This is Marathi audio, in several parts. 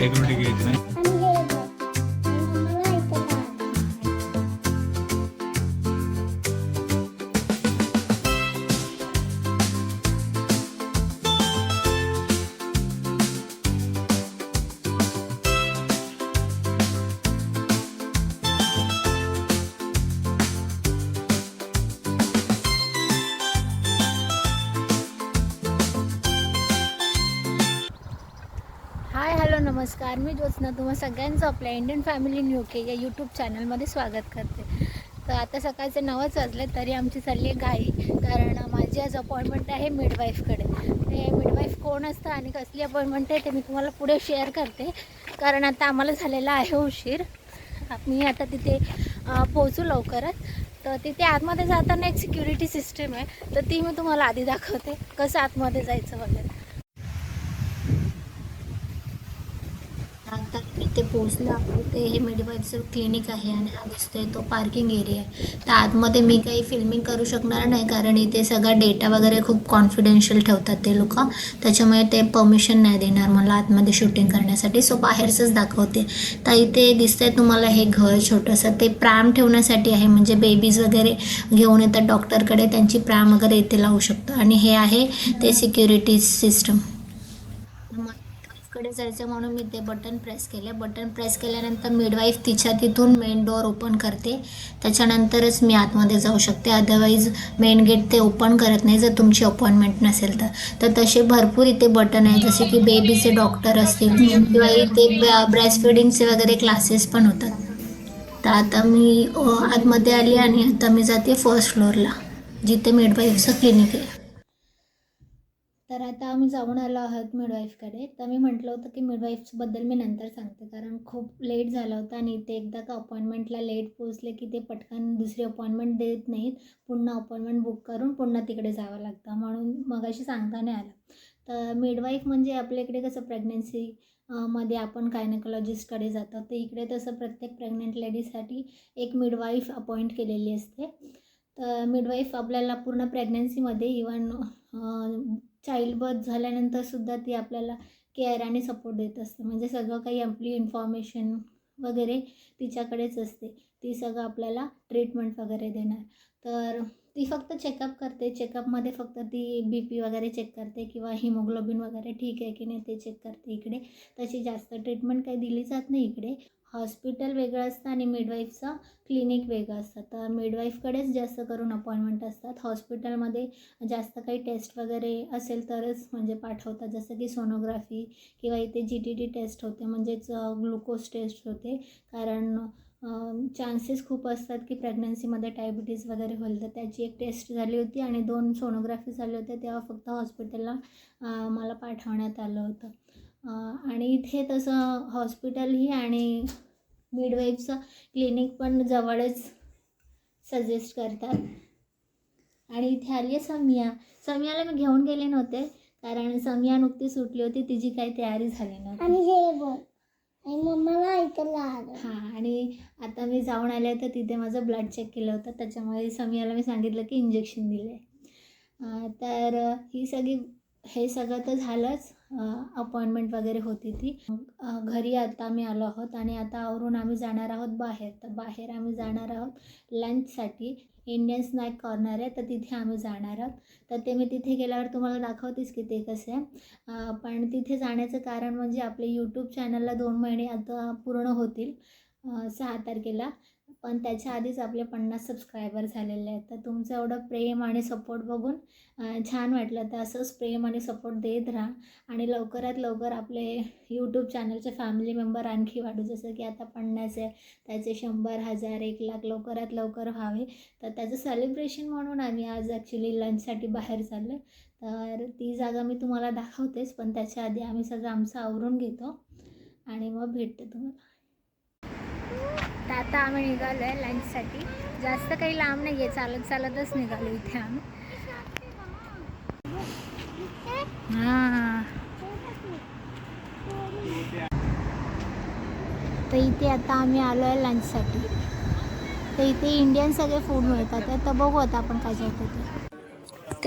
एक नमस्कार मी ज्योत्स्ना तुम्हा सगळ्यांचं आपल्या इंडियन फॅमिली न्यू के या यूट्यूब चॅनलमध्ये स्वागत करते. तर आता सकाळचे नवच वाजले तरी आमची चालली आहे घाई कारण माझी आज अपॉइंटमेंट आहे मिडवाईफकडे ते मिडवाईफ कोण असतं आणि कसली अपॉइंटमेंट आहे ते मी तुम्हाला पुढे शेअर करते. कारण आता आम्हाला झालेला आहे उशीर. मी आता तिथे पोहोचू लवकरच. तर तिथे आतमध्ये जाताना एक सिक्युरिटी सिस्टीम आहे. तर ती मी तुम्हाला आधी दाखवते. कसं आतमध्ये जायचं वगैरे. ते इथे आपण ते हे मिडवाईफचं क्लिनिक आहे आणि हा दिसतोय तो पार्किंग एरिया आहे. तर आतमध्ये मी काही फिल्मिंग करू शकणार नाही कारण इथे सगळा डेटा वगैरे खूप कॉन्फिडेन्शियल ठेवतात ते लोक. त्याच्यामुळे ते परमिशन नाही देणार. मला आतमध्ये शूटिंग करण्यासाठी. सो बाहेरचंच दाखवते. तर इथे दिसतंय तुम्हाला हे घर छोटंसं. ते प्राम ठेवण्यासाठी आहे. म्हणजे बेबीज वगैरे घेऊन येतात डॉक्टरकडे त्यांची प्राम वगैरे इथे लावू शकतो. आणि हे आहे ते सिक्युरिटी सिस्टम कडे जायचं म्हणून मी ते बटन प्रेस केले. बटन प्रेस केल्यानंतर मिडवाईफ तिच्या तिथून मेन डोअर ओपन करते. त्याच्यानंतरच मी आतमध्ये जाऊ शकते. अदरवाईज मेन गेट ते ओपन करत नाही जर तुमची अपॉइंटमेंट नसेल तर. तर तसे भरपूर इथे बटन आहे जसे की बेबीचे डॉक्टर असतील किंवा इथे ब्रेस्ट फिडिंगचे वगैरे क्लासेस पण होतात. तर आता मी आतमध्ये आली आणि आता मी जाते फर्स्ट फ्लोअरला जिथे मिडवाईफचं क्लिनिक आहे. तर आता आम्ही जाऊन आलो आहोत मिडवाईफकडे. तर मी म्हटलं होतं की मिडवाईफबद्दल मी नंतर सांगते कारण खूप लेट झालं होतं आणि ते एकदा का अपॉइंटमेंटला लेट पोचले की ते पटकन दुसरी अपॉइंटमेंट देत नाहीत. पुन्हा अपॉइंटमेंट बुक करून पुन्हा तिकडे जावं लागतं म्हणून मगाशी सांगता नाही आलं. तर मिडवाईफ म्हणजे आपल्या इकडे कसं प्रेग्नन्सी मध्ये आपण गायनकोलॉजिस्टकडे जातो तर इकडे तसं प्रत्येक प्रेग्नंट लेडीजसाठी एक मिडवाईफ अपॉइंट केलेली असते. तर मिडवाईफ आपल्याला पूर्ण प्रेग्नन्सीमध्ये इवन चाइल्ड बर्थ झाल्यानंतरसुद्धा ती आपल्याला केअर आणि सपोर्ट देत असते. म्हणजे सगळं काही आपली इन्फॉर्मेशन वगैरे तिच्याकडेच असते. ती सगळं आपल्याला ट्रीटमेंट वगैरे देणार. तर ती फक्त चेकअप करते. चेकअपमध्ये फक्त ती बी पी वगैरे चेक करते किंवा हिमोग्लोबिन वगैरे ठीक आहे की नाही ते चेक करते इकडे. तशी जास्त ट्रीटमेंट काही दिली जात नाही इकडे. हॉस्पिटल वेगळं असतं आणि मिडवाईफचं क्लिनिक वेगळं असतं. तर मिडवाईफकडेच जास्त करून अपॉइंटमेंट असतात. हॉस्पिटलमध्ये जास्त काही टेस्ट वगैरे असेल तरच म्हणजे पाठवतात. जसं की सोनोग्राफी किंवा इथे जी टी टी टेस्ट होते म्हणजेच ग्लुकोज टेस्ट होते. कारण चान्सेस खूप असतात की प्रेग्नन्सीमध्ये डायबिटीज वगैरे होईल. तर त्याची एक टेस्ट झाली होती आणि दोन सोनोग्राफी झाले होते. तेव्हा फक्त हॉस्पिटलला मला पाठवण्यात आलं होतं. आणि इथे तसं हॉस्पिटलही आणि मिडवाईफचं क्लिनिक पण जवळच सजेस्ट करतात. आणि इथे आली आहे समिया. समियाला मी घेऊन गेले नव्हते कारण समिया नुकती सुटली होती तिची काही तयारी झाली नव्हती. आणि हे आणि मम्माला लावा. हां आणि आता मी जाऊन आले तर तिथे माझं ब्लड चेक केलं होतं त्याच्यामुळे समियाला मी सांगितलं की इंजेक्शन दिलं आहे तर ही सगळी हे सगळं तर झालंच अपॉइंटमेंट वगैरे होती ती. घरी आता आम्ही आलो आहोत आणि आता आवरून आम्ही जाणार आहोत बाहेर. तर बाहेर आम्ही जाणार आहोत लंचसाठी इंडियन स्नॅक कॉर्नर आहे तर तिथे आम्ही जाणार आहोत. तर ते मी तिथे गेल्यावर तुम्हाला दाखवतेच की ते कसं आहे. पण तिथे जाण्याचं कारण म्हणजे आपले यूट्यूब चॅनलला दोन महिने आता पूर्ण होतील. सहा तारखेला. पण त्याच्या आधीच आपले पन्नास सबस्क्रायबर झालेले आहेत. तर तुमचं एवढं प्रेम आणि सपोर्ट बघून छान वाटलं. तर असंच प्रेम आणि सपोर्ट देत राहा. आणि लवकरात लवकर आपले यूट्यूब चॅनलचे फॅमिली मेंबर आणखी वाढू. जसं की आता पन्नास आहे. त्याचे शंभर हजार एक लाख लवकरात लवकर व्हावे. तर त्याचं सेलिब्रेशन म्हणून आम्ही आज ॲक्च्युली लंचसाठी बाहेर चाललो तर ती जागा मी तुम्हाला दाखवतेच. पण त्याच्या आधी आम्ही सगळं आमचं आवरून घेतो. आणि मग भेटते तुम्हाला. तर आता आम्ही निघालो आहे लंचसाठी जास्त काही लांब नाही आहे चालत चालतच निघालो इथे आम्ही. हां. तर इथे आता आम्ही आलो आहे लंचसाठी तर इथे इंडियन सगळे फूड मिळतात. तर बघू आता आपण काय जातो ते.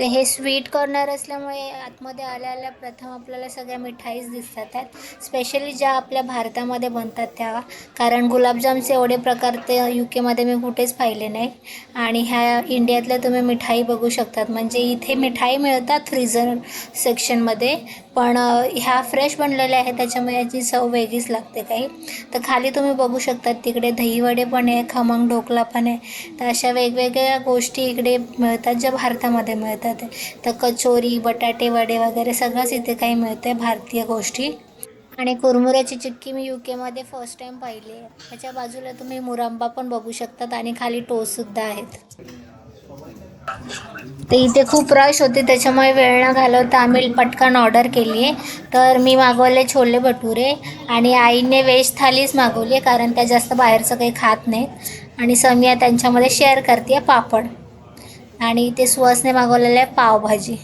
ते हे स्वीट कॉर्नर असल्यामुळे आतमध्ये आल्या आल्या प्रथम आपल्याला सगळ्या मिठाईच दिसतात आहेत. स्पेशली ज्या आपल्या भारतामध्ये बनतात त्या. कारण गुलाबजामचे एवढे प्रकार ते यू केमध्ये मी कुठेच पाहिले नाही. आणि ह्या इंडियातल्या तुम्ही मिठाई बघू शकतात. म्हणजे इथे मिठाई मिळतात फ्रीझर सेक्शनमध्ये पण ह्या फ्रेश बनलेल्या आहेत त्याच्यामुळे याची चव वेगळीच लागते काही. तर खाली तुम्ही बघू शकतात तिकडे दहीवडे पण आहे खमंग ढोकला पण आहे. तर अशा वेगवेगळ्या गोष्टी इकडे मिळतात ज्या भारतामध्ये मिळतात. तर कचोरी बटाटे वडे वगैरे सगळंच इथे काही मिळतं आहे भारतीय गोष्टी. आणि कुरमुऱ्याची चिक्की मी यू केमध्ये फर्स्ट टाईम पाहिली आहे. त्याच्या बाजूला तुम्ही मुरांबा पण बघू शकतात आणि खाली टोस्टसुद्धा आहेत. ते इथे खूप रश होते त्याच्यामुळे वेळ न घालवता आम्ही पटकन ऑर्डर केली आहे तर मी मागवले छोले भटुरे आणि आईने वेज थालीच मागवली आहे कारण त्या जास्त बाहेरचं काही खात नाहीत. आणि समिया त्यांच्यामध्ये शेअर करते पापड. आणि इथे सुहासने मागवलेलं आहे पावभाजी.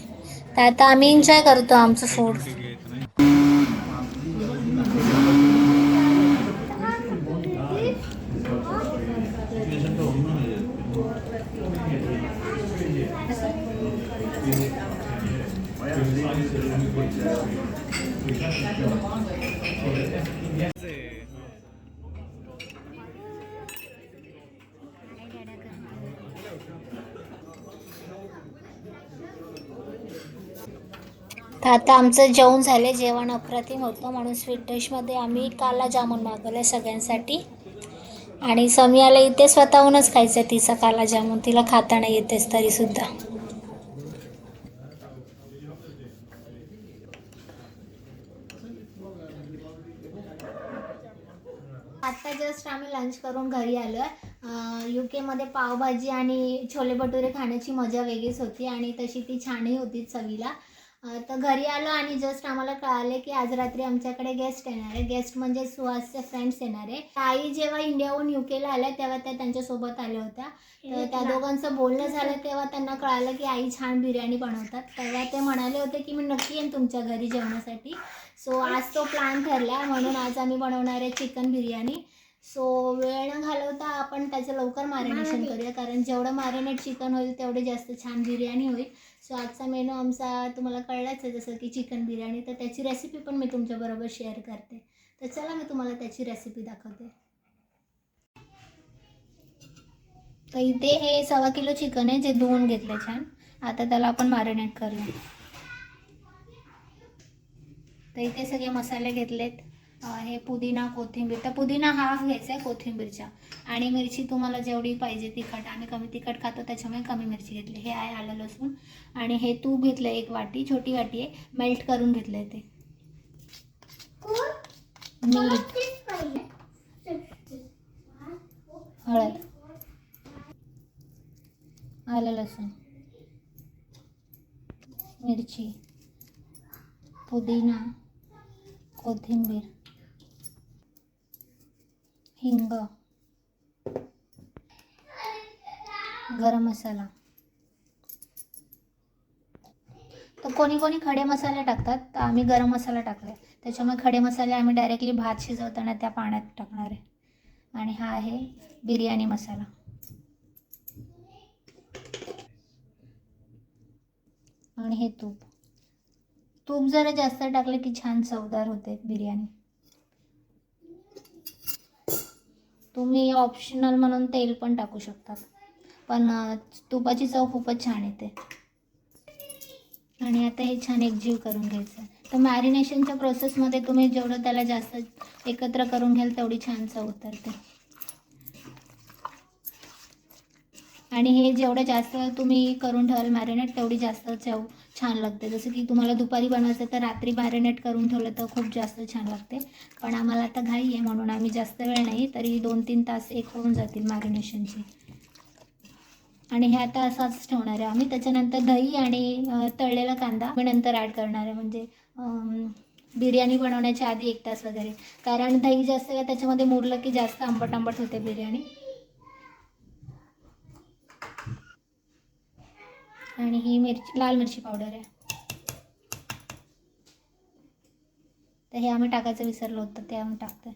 तर आता आम्ही एन्जॉय करतो आमचं फूड तर आता आमचं जेवण झालं जेवण अप्रतिम होतं म्हणून स्वीट डिशमध्ये आम्ही काला जामून मागवलं सगळ्यांसाठी. आणि समियाला इथे स्वतःहूनच खायचं आहे तिचा काला जामून तिला खाता नाही येतेच तरीसुद्धा आत्ता जस्ट आम्ही लंच करून घरी आलो आहे यू केमध्ये पावभाजी आणि छोले भटुरे खाण्याची मजा वेगळीच होती आणि तशी ती छानही होती चवीला. तर घरी आलो आणि जस्ट आम्हाला कळाले की आज रात्री आमच्याकडे गेस्ट येणार आहे. गेस्ट म्हणजे सुहासचे फ्रेंड्स येणार आहे. आई जेव्हा इंडियाहून यू केला आल्या तेव्हा त्या त्यांच्यासोबत आल्या होत्या. तर त्या दोघांचं बोलणं झालं तेव्हा त्यांना कळालं की आई छान बिर्याणी बनवतात. तेव्हा ते म्हणाले होते की मी नक्की येईन तुमच्या घरी जेवणासाठी. सो आज तो प्लॅन ठरला. म्हणून आज आम्ही बनवणार आहे चिकन बिर्याणी. सो वेळ न घालवता आपण त्याचं लवकर मॅरिनेशन करूया. कारण जेवढं मॅरिनेट चिकन होईल तेवढे जास्त छान बिर्याणी होईल. सो आजचा मेनू आमचा तुम्हाला कळलाच आहे जसं की चिकन बिर्याणी. तर त्याची रेसिपी पण मी तुमच्याबरोबर शेअर करते. तर चला मी तुम्हाला त्याची रेसिपी दाखवते. तर इथे हे सव्वा किलो चिकन आहे जे धुवून घेतलं छान. आता त्याला आपण मॅरिनेट करूया. तर इथे सगळे मसाले घेतलेत. हे पुदिना कोथिंबीर. तर पुदिना हाफ घ्यायचा आहे कोथिंबीरच्या आणि मिरची तुम्हाला जेवढी पाहिजे तिखट. आम्ही कमी तिखट खातो त्याच्यामुळे कमी मिरची घेतली. हे आहे आलं लसूण. आणि हे तूप घेतलं एक वाटी छोटी वाटी आहे. मेल्ट करून घेतलं ते. हळद. आलं लसूण. मिरची. पुदिना. कोथिंबीर. हिंग. गरम मसाला. तर कोणी कोणी खडे मसाले टाकतात तर आम्ही गरम मसाला टाकला. त्याच्यामुळे खडे मसाले आम्ही डायरेक्टली भात शिजवताना त्या पाण्यात टाकणार आहे. आणि हा आहे बिर्याणी मसाला. आणि हे तूप. तूप जरा जास्त टाकलं की छान चवदार होते बिर्याणी. तुम्ही ऑप्शनल म्हणून तेल पण टाकू शकतात. पण तुपाची चव खूपच छान येते. आणि आता हे छान एकजीव करून घ्यायचं तर मॅरिनेशनच्या प्रोसेसमध्ये तुम्ही जेवढं त्याला जास्त एकत्र करून घ्याल तेवढी छान चव उतरते. आणि हे जेवढं जास्त तुम्ही करून ठेवाल मॅरिनेट तेवढी जास्त चव छान लागते. जसं की तुम्हाला दुपारी बनवायचं तर रात्री मॅरिनेट करून ठेवलं तर खूप जास्त छान लागते. पण आम्हाला आता घाई आहे म्हणून आम्ही जास्त वेळ नाही तरी दोन तीन तास एक होऊन जातील मॅरिनेशनचे आणि हे आता असाच ठेवणार आहे आम्ही. त्याच्यानंतर दही आणि तळलेला कांदा मी नंतर ॲड करणार आहे. म्हणजे बिर्याणी बनवण्याच्या आधी एक तास वगैरे. कारण दही जास्त वेळ त्याच्यामध्ये मुरलं की जास्त आंबट आंबट होते बिर्याणी. आणि ही मिरची लाल मिरची पावडर आहे. तर हे आम्ही टाकायचं विसरलो होतं ते आम्ही टाकतोय.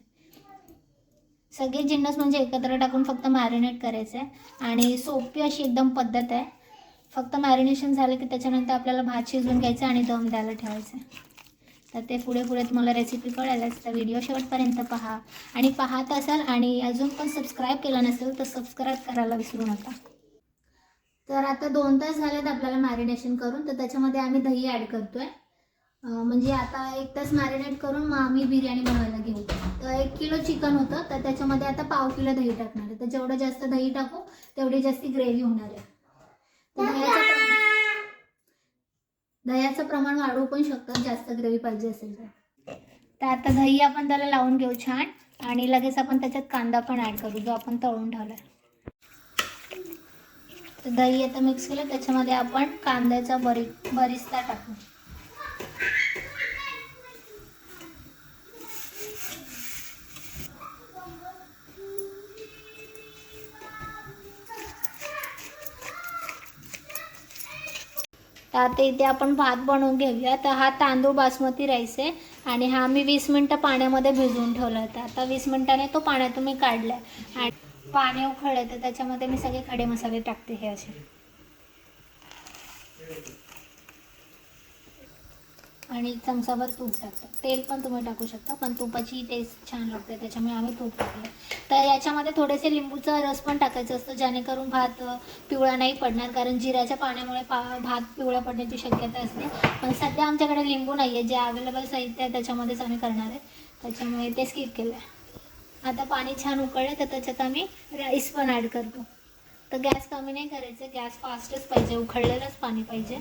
सगळे जिन्नस म्हणजे एकत्र टाकून फक्त मॅरिनेट करायचं आहे. आणि सोपी अशी एकदम पद्धत आहे. फक्त मॅरिनेशन झालं की त्याच्यानंतर आपल्याला भात शिजवून घ्यायचं आणि दम द्यायला ठेवायचं तर ते पुढे पुढे तुम्हाला रेसिपी कळायलाच तर व्हिडिओ शेवटपर्यंत पहा. आणि पाहत असाल आणि अजून पण सबस्क्राईब केलं नसेल तर सबस्क्राईब करायला विसरू नका. तर आता दोन तास झालेत आपल्याला मॅरिनेशन करून तर त्याच्यामध्ये आम्ही दही ॲड करतोय. म्हणजे आता एक तास मॅरिनेट करून मग आम्ही बिर्याणी बनवायला घेऊ. तर एक किलो चिकन होतं तर त्याच्यामध्ये आता पाव किलो दही टाकणार आहे. तर जेवढं जास्त दही टाकू तेवढी जास्त ग्रेव्ही होणार आहे. दह्याचं प्रमाण दह्याचं प्रमाण वाढवू पण शकतात जास्त ग्रेव्ही पाहिजे असेल तर. तर आता दही आपण त्याला लावून घेऊ छान. आणि लगेच आपण त्याच्यात कांदा पण ॲड करू जो आपण तळून ठेवला तर दही आता मिक्स केलं त्याच्यामध्ये आपण कांद्याचा बरी बरिस्ता टाकू. तर आता इथे आपण भात बनवून घेऊया. तर हा तांदूळ बासमती राईस आहे आणि हा मी वीस मिनटं पाण्यामध्ये भिजवून ठेवला होता. आता वीस मिनटाने तो पाण्यातून मी काढला आणि पाणी उखळलं तर त्याच्यामध्ये मी सगळे खडे मसाले टाकते हे असे. आणि चमचाभर तूप टाकतो. तेल पण तुम्ही टाकू शकता पण तुपाची टेस्ट छान लागते त्याच्यामुळे आम्ही तूप टाकलं. तर याच्यामध्ये थोडेसे लिंबूचा रस पण टाकायचा असतो जेणेकरून भात पिवळा नाही पडणार कारण जिऱ्याच्या पाण्यामुळे पा भात पिवळा पडण्याची शक्यता असते. पण सध्या आमच्याकडे लिंबू नाही आहे जे अवेलेबल साहित्य आहे त्याच्यामध्येच आम्ही करणार आहे. त्याच्यामुळे ते स्किप केलं आहे आता पाणी छान उकळलं तर त्याच्यात आम्ही राईस पण ॲड करतो. तर गॅस कमी नाही करायचं गॅस फास्टच पाहिजे उकळलेलंच पाणी पाहिजे.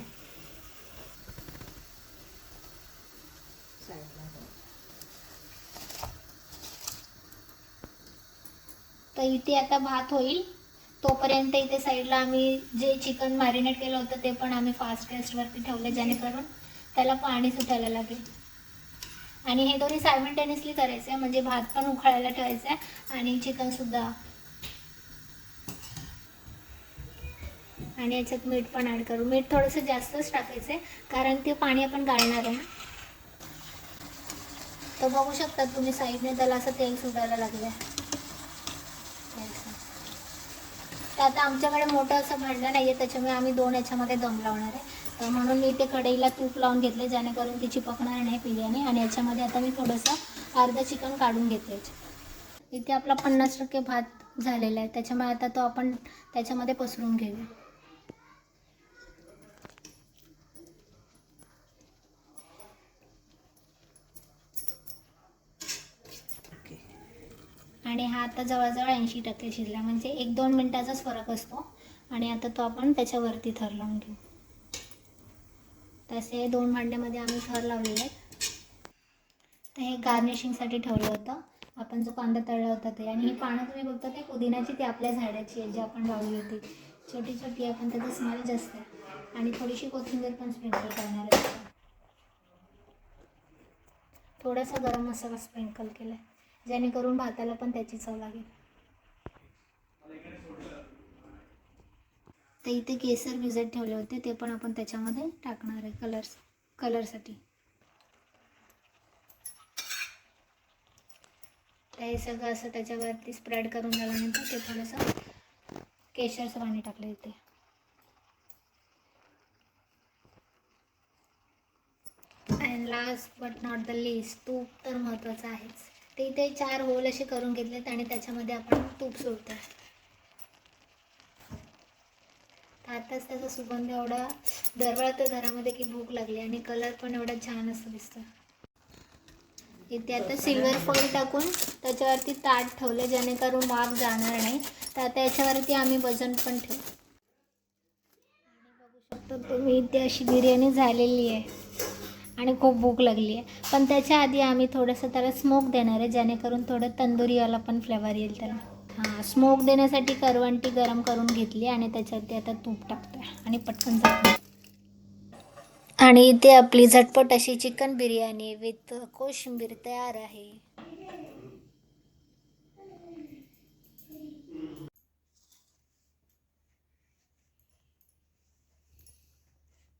तर इथे आता भात होईल. तोपर्यंत इथे साईडला आम्ही जे चिकन मॅरिनेट केलं होतं ते पण आम्ही फास्ट गॅसवरती ठेवलं जेणेकरून त्याला पाणी सुटायला लागेल. आणि हे दोन्ही सायमल्टेनियसली करायचं आहे म्हणजे भात पण उखळायला ठेवायचं आहे आणि चिकनसुद्धा आणि याच्यात मीठ पण ॲड करू. मीठ थोडंसं जास्तच टाकायचं आहे कारण ते पाणी आपण गाळणार आहे ना. तर बघू शकता तुम्ही साईडने त्याला असं तेल सुटायला लागलं आहे तर आता आमच्याकडे मोठं असं भांडलं नाही आहे त्याच्यामुळे आम्ही दोन याच्यामध्ये दम लावणार आहे. तर म्हणून मी ते कढईला तूप लावून घेतले जेणेकरून ती चिपकणार नाही बिर्याणी आणि याच्यामध्ये आता मी थोडंसं अर्धं चिकन काढून घेते. इथे आपला पन्नास टक्के भात झालेला आहे. त्याच्यामुळे आता तो आपण त्याच्यामध्ये पसरून घेऊ आणि हा आता जवळजवळ ऐंशी टक्के शिजला. म्हणजे एक दोन मिनटाचाच फरक असतो. आणि आता तो आपण त्याच्यावरती थर लावून घेऊ. तसे दोन भांड्यामध्ये आम्ही थर लावलेले आहेत. तर हे गार्निशिंगसाठी ठेवलं होतं. आपण जो कांदा तळला होता ते. आणि ही पानं तुम्ही बघता ते पुदिनाची ती आपल्या झाडाची आहे जी आपण लावली होती. छोटी छोटी आहे पण त्याचा स्मेल जास्त आहे. आणि थोडीशी कोथिंबीर पण स्प्रिंकल करणार आहे. थोडासा गरम मसाला स्प्रिंकल केला आहे जेणेकरून भाताला पण त्याची चव लागेल. तर इथे केसर भिजत ठेवले होते ते पण आपण त्याच्यामध्ये टाकणार आहे कलर कलरसाठी हे सगळं असं त्याच्यावरती स्प्रेड करून झाल्यानंतर ते थोडंसं केशरचं पाणी टाकलं इथे. And last but not the least तूप तर महत्त्वाचं आहेच. ते इथे चार होल असे करून घेतलेत आणि त्याच्यामध्ये आपण तूप सोडतो तर आताच त्याचा सुगंध एवढा दरवळतो घरामध्ये की भूक लागली आणि कलर पण एवढा छान असं दिसतो इथे आता सिल्वर फॉईल टाकून त्याच्यावरती ताट ठेवलं जेणेकरून वाफ जाणार नाही. तर आता याच्यावरती आम्ही वजन पण ठेवू. आणि बघू शकतो तुम्ही इथे अशी बिर्याणी झालेली आहे. आणि खूप भूक लागली आहे. पण त्याच्या आधी आम्ही थोडंसं त्याला स्मोक देणार आहे जेणेकरून थोडं तंदुरीवाला पण फ्लेवर येईल त्याला. हां स्मोक देण्यासाठी करवंटी गरम करून घेतली आणि त्याच्यावरती आता तूप टाकतोय आणि पटकन आणि इथे आपली झटपट अशी चिकन बिर्याणी विथ कोशिंबीर तयार आहे.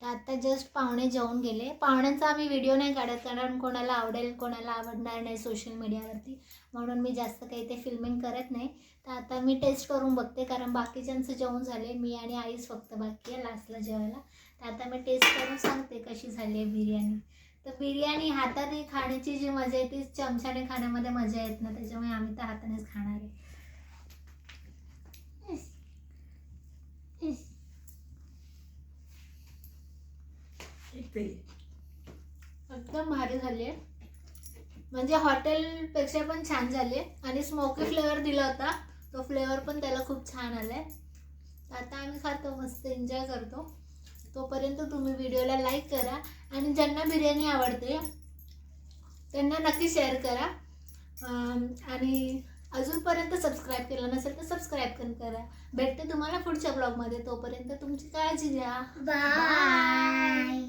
तर आत्ता जस्ट पाहुणे जेवून गेले. पाहुण्यांचा आम्ही व्हिडिओ नाही काढत कारण कोणाला आवडेल कोणाला आवडणार नाही सोशल मीडियावरती म्हणून मी जास्त काही ते फिल्मिंग करत नाही. तर आता मी टेस्ट करून बघते कारण बाकीच्यांचं जेवण झाले मी आणि आईच फक्त बाकी आहे लास्टला जेवायला. तर आता मी टेस्ट करून सांगते कशी झाली आहे बिर्याणी. तर बिर्याणी हाताने खाण्याची जी मजा आहे ती चमच्याने खाण्यामध्ये मजा येत ना त्याच्यामुळे आम्ही तर हातानेच खाणार आहे. एकदम भारी झाली आहे म्हणजे हॉटेलपेक्षा पण छान झाले आणि स्मोकी फ्लेवर दिला होता. तो फ्लेवर पण त्याला खूप छान आलाय. आता आम्ही खातो मस्त एन्जॉय करतो. तोपर्यंत तुम्ही व्हिडिओला लाईक करा. आणि ज्यांना बिर्याणी आवडते त्यांना नक्की शेअर करा. आणि अजूनपर्यंत सबस्क्राईब केलं नसेल तर सबस्क्राईब पण करा. भेटते तुम्हाला पुढच्या ब्लॉगमध्ये तोपर्यंत तुमची काळजी घ्या. बाय